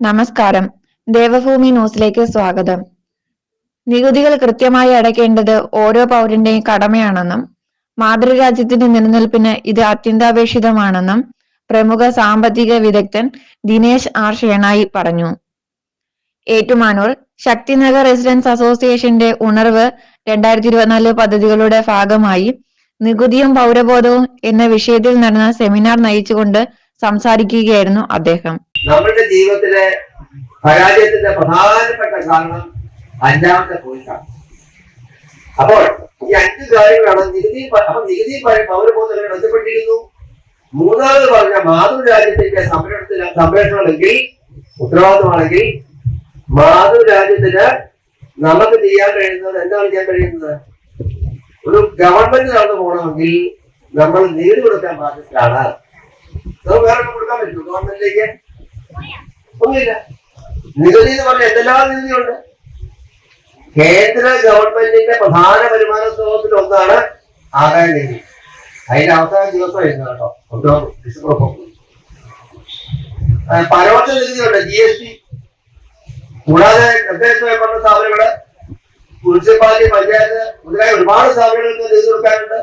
നമസ്കാരം. ദേവഭൂമി ന്യൂസിലേക്ക് സ്വാഗതം. നികുതികൾ കൃത്യമായി അടയ്ക്കേണ്ടത് ഓരോ പൗരന്റെയും കടമയാണെന്നും മാതൃരാജ്യത്തിന്റെ നിലനിൽപ്പിന് ഇത് അത്യന്താപേക്ഷിതമാണെന്നും പ്രമുഖ സാമ്പത്തിക വിദഗ്ധൻ ദിനേശ് ആർ. ഷേണായി പറഞ്ഞു. ഏറ്റുമാനൂർ ശക്തിനഗർ റെസിഡൻസ് അസോസിയേഷന്റെ ഉണർവ് രണ്ടായിരത്തി ഇരുപത്തിനാല് പദ്ധതികളുടെ ഭാഗമായി നികുതിയും പൗരബോധവും എന്ന വിഷയത്തിൽ നടന്ന സെമിനാർ നയിച്ചുകൊണ്ട് സംസാരിക്കുകയായിരുന്നു അദ്ദേഹം. നമ്മുടെ ജീവിതത്തിലെ പരാജയത്തിന്റെ പ്രധാനപ്പെട്ട കാരണം അഞ്ചാമത്തെ പോയിന്റാണ് അപ്പോൾ ഈ അഞ്ച് കാര്യങ്ങളാണ് നികുതി അപ്പൊ നികുതി പൗരബോധങ്ങളെ ബന്ധപ്പെട്ടിരിക്കുന്നു. മൂന്നാമത് പറഞ്ഞ മാതൃരാജ്യത്തിന്റെ സംരക്ഷണത്തിന് സംരക്ഷണമെങ്കിൽ ഉത്തരവാദിത്തമാണെങ്കിൽ മാതൃരാജ്യത്തിന് നമുക്ക് ചെയ്യാൻ കഴിയുന്നത് എന്താണ് ചെയ്യാൻ കഴിയുന്നത്? ഒരു ഗവൺമെന്റ് നടന്നു പോകണമെങ്കിൽ നമ്മൾ നേടി കൊടുക്കാൻ ബാധ്യസ്ഥരാണ്. നമുക്ക് വേറെ ഒന്നും കൊടുക്കാൻ പറ്റുമോ ഗവൺമെന്റിലേക്ക് ഒന്നുമില്ല. നികുതി എന്ന് പറഞ്ഞാൽ എന്തെല്ലാം നികുതിയുണ്ട്? കേന്ദ്ര ഗവൺമെന്റിന്റെ പ്രധാന വരുമാന സ്രോതത്തിൽ ഒന്നാണ് ആദായ നികുതി. അതിന്റെ അവസാന ദിവസം എഴുതുന്നത് കേട്ടോ. ഒക്ടോബർ ഡിസംബർ പരോക്ഷ നികുതിയുണ്ട്. G S T. കൂടാതെ തദ്ദേശമായി സ്വയംഭരണ സ്ഥാപനങ്ങൾ മുനിസിപ്പാലിറ്റി പഞ്ചായത്ത് മുതലായ ഒരുപാട് സ്ഥാപനങ്ങൾക്ക് നികുതി കൊടുക്കാനുണ്ട്.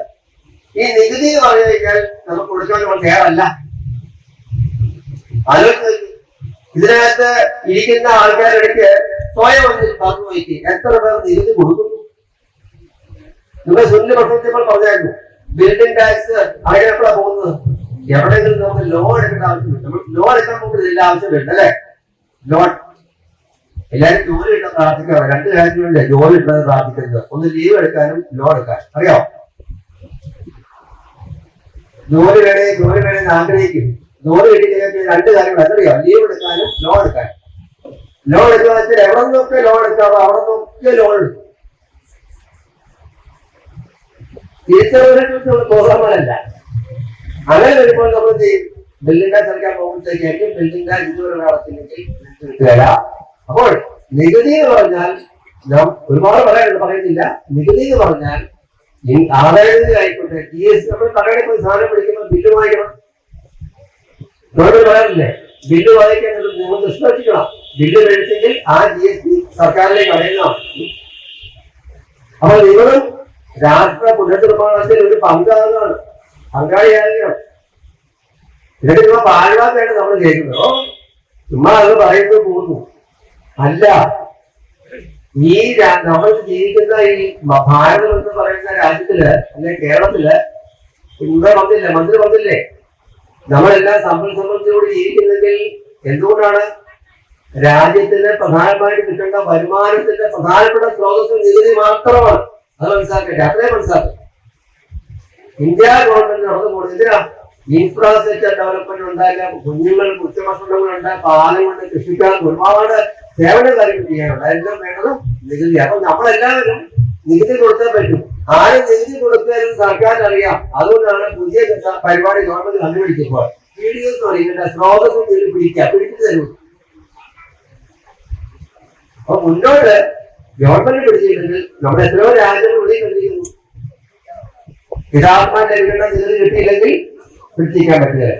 ഈ നികുതി എന്ന് പറഞ്ഞു കഴിഞ്ഞാൽ നമുക്ക് കൊടുക്കാൻ നമ്മൾ തയ്യാറല്ല. ഇതിനകത്ത് ഇരിക്കുന്ന ആൾക്കാരിടയ്ക്ക് സ്വയം ഒന്നിൽ പറഞ്ഞു നോക്കി. എത്ര പേർ നികുതി കൊടുക്കുന്നു? നിങ്ങൾ സുനിൽ പ്രശ്നത്തിൽ പറഞ്ഞായിരുന്നു ബിൽഡിംഗ് ടാക്സ് അവിടെ എപ്പോഴാ പോകുന്നത്? എവിടെയെങ്കിലും നമുക്ക് ലോൺ എടുക്കേണ്ട ആവശ്യമില്ല. നമ്മൾ ലോൺ എടുക്കാൻ പോകുന്നത് ഇതിന്റെ ആവശ്യമുണ്ട് അല്ലേ? ലോൺ എല്ലാവരും ജോലി കിട്ടാൻ പ്രാർത്ഥിക്കാൻ രണ്ട് കാര്യങ്ങളുണ്ട് ജോലി കിട്ടാൻ പ്രാർത്ഥിക്കുന്നത് ഒന്ന് ലീവ് എടുക്കാനും ലോൺ എടുക്കാനും അറിയാമോ ജോലി വേണേ ജോലി വേണേ എന്ന് ജോലി കിട്ടിക്കഴിഞ്ഞാൽ രണ്ട് കാര്യങ്ങൾ അതറിയാം ലീവ് എടുക്കാനും ലോൺ എടുക്കാനും. ലോൺ എടുക്കാന്ന് വെച്ചാൽ എവിടെ നിന്നൊക്കെ ലോൺ എടുക്കാമോ അവിടെ നിന്നൊക്കെ ലോൺ എടുക്കും തിരിച്ചറിവിനെ പ്രോഗ്രാമുകളല്ല അങ്ങനെ വരുമ്പോൾ നമ്മൾ ചെയ്യും? ബില്ലിന്റെ അടയ്ക്കാൻ പോകുമ്പോഴത്തേക്കായിരിക്കും ബില്ലിന്റെ ഇതുവരെ കിട്ടുകയില്ല അപ്പോൾ നികുതി എന്ന് പറഞ്ഞാൽ നാം ഒരുപാട് പറയാനുണ്ട് പറയുന്നില്ല. നികുതി എന്ന് പറഞ്ഞാൽ ആദായ നികുതി ആയിക്കോട്ടെ ജി എസ് നമ്മൾ കടകളിൽ പോയി സാധനം പിടിക്കുമ്പോൾ ബില്ല് വാങ്ങിക്കണം. ഗവൺമെന്റ് പറയാറില്ലേ ബില്ല് വായിക്കാൻ നിങ്ങൾ നിഷ്പക്ഷിക്കണം ബില്ല് എഴുത്തെങ്കിൽ ആ ജി എസ് ടി സർക്കാരിലേക്ക് അടയുന്നതാണ് അപ്പൊ നിങ്ങളും രാഷ്ട്ര പുനർനിർമ്മാണത്തിൽ ഒരു പങ്കാളികളാണ് പങ്കാളിയാകണം എന്നിട്ട് ഇപ്പൊ പാഴ്വാക്കാണ് നമ്മൾ കേൾക്കുന്നത്. ചുമ്മാ അത് പറയുന്നത് പോകുന്നു. അല്ല ഈ നമ്മൾ ജീവിക്കുന്ന ഈ ഭാരതം എന്ന് പറയുന്ന രാജ്യത്തിൽ അല്ലെങ്കിൽ കേരളത്തിൽ ഇവിടെ വന്നില്ലേ? മന്ത്രി വന്നില്ലേ? നമ്മളെല്ലാം സമ്പൽ സമൃദ്ധിയോട് ജീവിക്കുന്നെങ്കിൽ എന്തുകൊണ്ടാണ് രാജ്യത്തിന്റെ പ്രധാനമായിട്ട് കിട്ടേണ്ട വരുമാനത്തിന്റെ പ്രധാനപ്പെട്ട സ്രോതസ് നികുതി മാത്രമാണ്? അത് മനസ്സിലാക്കട്ടെ. അത്രേ മനസ്സിലാക്കുക ഇന്ത്യ ഗവൺമെന്റ് നടന്നു പോകുന്നത് എന്തിനാ? ഇൻഫ്രാസ്ട്രക്ചർ ഡെവലപ്മെന്റ് ഉണ്ടായില്ല കുഞ്ഞുങ്ങൾ ഉച്ചഭക്ഷണങ്ങൾ പാലം കൊണ്ട് കൃഷിക്കാർക്ക് ഒരുപാട് സേവന കാര്യങ്ങൾ ചെയ്യാനുണ്ട്. അതെല്ലാം വേണ്ടത് നികുതി അപ്പൊ നമ്മളെല്ലാവരും നികുതി കൊടുക്കാൻ പറ്റും. ആരും നികുതി കൊടുക്കുകയെന്ന് സർക്കാർ അറിയാം അതുകൊണ്ടാണ് പുതിയ പരിപാടി ഗവൺമെന്റ് കണ്ടുപിടിച്ചപ്പോൾ പി ഡി എസ് പറയുന്നത് സ്രോതസ്സും പിടിക്കാം പിടിച്ചു തരും. അപ്പൊ മുന്നോട്ട് ഗവൺമെന്റ് പിടിച്ചിട്ടുണ്ടെങ്കിൽ നമ്മുടെ എത്രയോ രാജ്യങ്ങളുള്ളിൽ കണ്ടിരിക്കുന്നു പിതാത്മാന്റെ ലഭിക്കേണ്ട നികുതി കിട്ടിയില്ലെങ്കിൽ പിടിച്ചിരിക്കാൻ പറ്റില്ല.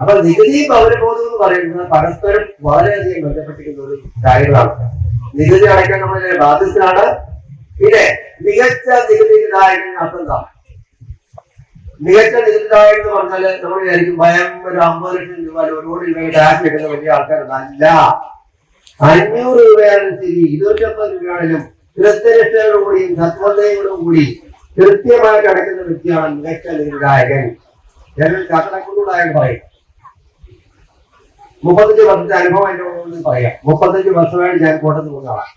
അപ്പൊ നികുതി പൗരബോധം എന്ന് പറയുന്നത് പരസ്പരം വളരെയധികം ബന്ധപ്പെട്ടിരിക്കുന്ന ഒരു കാര്യങ്ങളാണ്. നികുതി അടയ്ക്കാൻ നമ്മളെ ബാധ്യസ്ഥനാണ് പിന്നെ മികച്ച നികുതിദായകൻ അർത്ഥം മികച്ച എന്ന് പറഞ്ഞാൽ നമ്മൾ വിചാരിക്കും ഭയം ഒരു അമ്പത് ലക്ഷം രൂപ ഒരു കോടി രൂപ ടാക്സ് കിട്ടുന്ന വലിയ ആൾക്കാരല്ല അഞ്ഞൂറ് രൂപയാണ് ശരി ഇരുന്നൂറ്റമ്പത് രൂപയാണെങ്കിലും കൃത്യനിഷ്ഠയോടും കൂടിയും സത്വതയോടും കൂടി കൃത്യമായിട്ട് അടയ്ക്കുന്ന വ്യക്തിയാണ് മികച്ച നികുതിദായകൻ ഞങ്ങൾ കണക്കുണ്ടായാൽ പറയും. മുപ്പത്തഞ്ച് വർഷത്തെ അനുഭവം ഉണ്ടെന്ന് പറയാം. മുപ്പത്തഞ്ച് വർഷമായിട്ട് ഞാൻ കോട്ടത്ത് പോകുന്ന ആളാണ്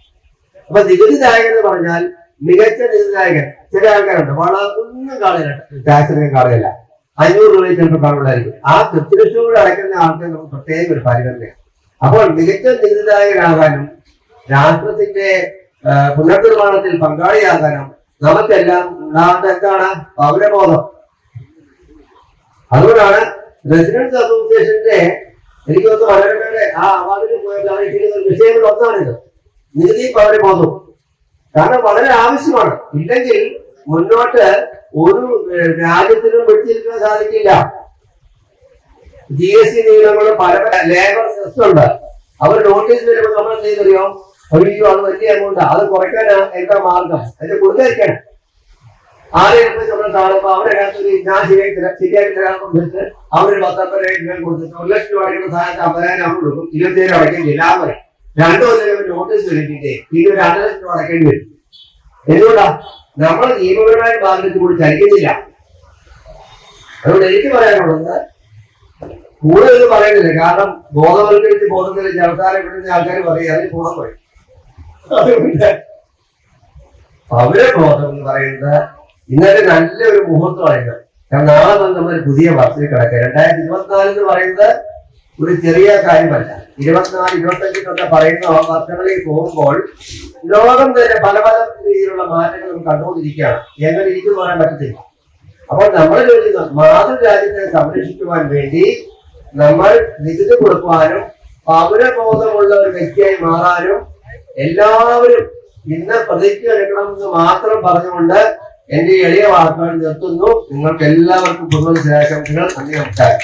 അപ്പൊ നികുതി ദായകൻ എന്ന് പറഞ്ഞാൽ മികച്ച നികുതി ദായകൻ ചില ആൾക്കാരുണ്ട്. വളർന്നും ഒന്നും കാണില്ല. ടാക്സിനെ കാണില്ല. അഞ്ഞൂറ് രൂപ ചിലപ്പോൾ കാണുള്ളായിരിക്കും ആ കൃത്യനിഷ്ഠയോടെ അടയ്ക്കുന്ന ആൾക്കാർ നമുക്ക് പ്രത്യേക ഒരു പരിഗണനയാണ്. അപ്പോൾ മികച്ച നികുതിദായകനാകാനും രാഷ്ട്രത്തിന്റെ പുനർനിർമ്മാണത്തിൽ പങ്കാളിയാകാനും നമുക്കെല്ലാം ഉണ്ടാവേണ്ട എന്താണ്? പൗരബോധം. അതുകൊണ്ടാണ് റെസിഡൻസ് അസോസിയേഷന്റെ എനിക്ക് തോന്നുന്നു മനോരമയുടെ ആ അവാർഡിൽ അവർ വിഷയങ്ങൾ ഒന്നാണിത് നികുതി പൗരബോധം കാരണം വളരെ ആവശ്യമാണ്. ഇല്ലെങ്കിൽ മുന്നോട്ട് ഒരു രാജ്യത്തിനും പിടിച്ചിരിക്കാൻ സാധിക്കില്ല. ജി എസ് ടി നിയമങ്ങൾ പല ലേബർ സെസ് ഉണ്ട്. അവർ നോട്ടീസ് വരുമ്പോൾ നമ്മൾ എന്ത് ചെയ്തറിയോ അയ്യോ അത് വലിയ എമൗണ്ട് അത് കുറയ്ക്കാൻ എന്താ മാർഗം? അതിന്റെ കൊടുത്തേക്കാണ്. ആരെയും നമ്മൾ കാണുമ്പോൾ അവരതിനകത്ത് ഒരു ഞാൻ ശരിയായി തരാം ശരിയായി തരാൻ കൊടുത്തിട്ട് രൂപ കൊടുത്തിട്ട് ഒരു ലക്ഷം രൂപ അടയ്ക്കുന്ന സാധനത്തിന് അമ്പതിനായിരം അവർ കൊടുക്കും. ഇരുപത്തിയേഴ് അടയ്ക്കും. എല്ലാം പറയും രണ്ടു കൊല്ലം നോട്ടീസ് വരുത്തിട്ടേ പിന്നെ ഒരു രണ്ട് ലക്ഷം അടക്കേണ്ടി വരും. എന്തുകൊണ്ടാ? നമ്മൾ നിയമപരമായ ബാധ്യത കൂടി ചലിക്കുന്നില്ല. അതുകൊണ്ട് എനിക്ക് പറയാനുള്ളത് കൂടുതൽ പറയുന്നില്ല കാരണം ബോധവൽക്കരിച്ച് ബോധവൽക്കരിച്ച് അവസാനം വിടുന്ന ആൾക്കാർ പറയും അതിന് ഗുണം പോയി അവരെ ബോധം എന്ന് പറയുന്നത് ഇന്നലെ നല്ലൊരു മുഹൂർത്തമായിരുന്നു. കാരണം നാളെ നമ്മൾ പുതിയ വർഷത്തിൽ കിടക്കുക. രണ്ടായിരത്തി ഇരുപത്തിനാല് എന്ന് പറയുന്നത് ഒരു ചെറിയ കാര്യമല്ല. ഇരുപത്തിനാല് ഇരുപത്തഞ്ചിനൊക്കെ പറയുന്ന ആ വർഷങ്ങളിൽ പോകുമ്പോൾ ലോകം തന്നെ പല പല രീതിയിലുള്ള മാറ്റങ്ങൾ കണ്ടുകൊണ്ടിരിക്കുകയാണ്. എങ്ങനെ ഇരിക്കുന്നു പറയാൻ പറ്റത്തില്ല. അപ്പോൾ നമ്മൾ മാതൃരാജ്യത്തെ സംരക്ഷിക്കുവാൻ വേണ്ടി നമ്മൾ നികുതി കൊടുക്കുവാനും പൗരബോധമുള്ള ഒരു വ്യക്തിയായി മാറാനും എല്ലാവരും ഇന്ന് പ്രതിജ്ഞ എടുക്കണമെന്ന് മാത്രം പറഞ്ഞുകൊണ്ട് എന്റെ എളിയ വാർത്തകൾ നിർത്തുന്നു. നിങ്ങൾക്ക് എല്ലാവർക്കും പുതുവത്സരാശംസകൾ നന്ദി നമസ്കാരം.